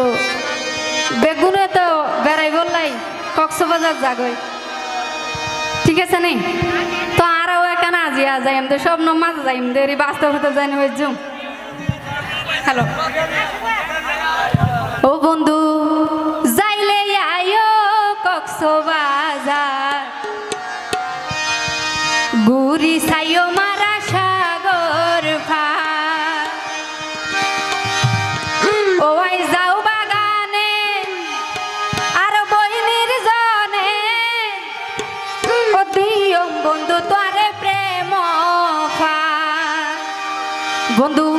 তো বেগুনে তো বেড়াই বললাই, কক্সবাজার জাগই ঠিক আছে নেই তো আরও এখানে আজিয়া যাইম দে, সব নমাজ যাইম দে রে বাস্তবতা জানি হইজুম হ্যালো। ও বন্ধু, যাইলে আয়ো কক্সবাজার। গুরি সাইও মার Bondu,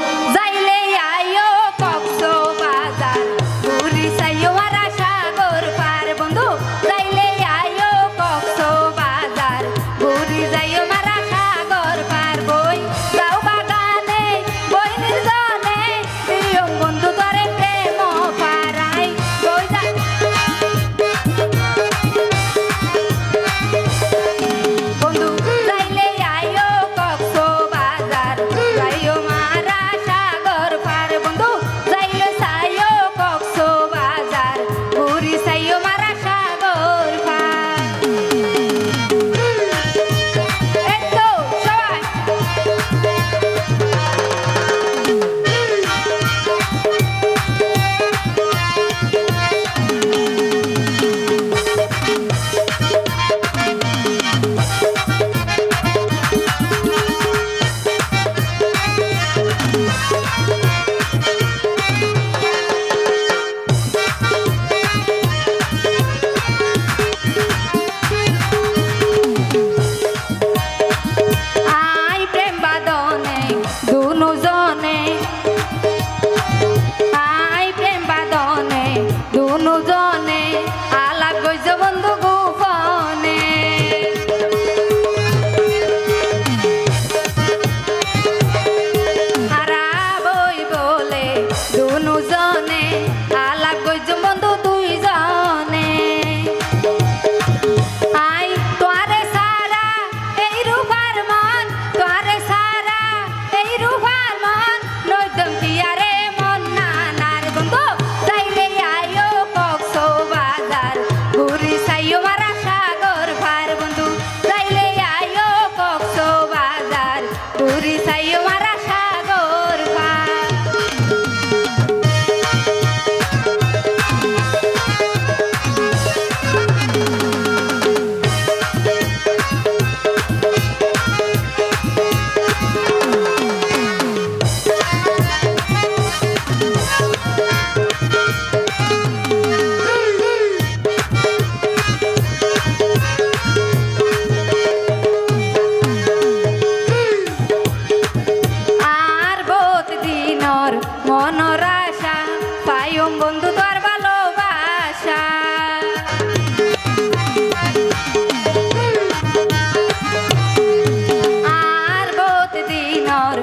সোনার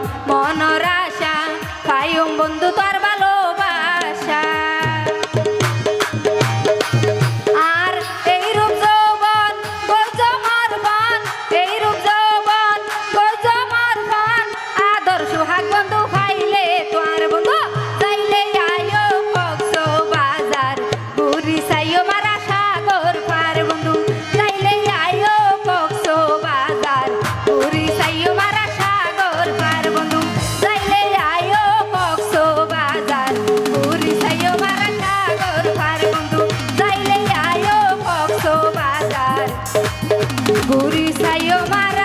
Guru Sayomara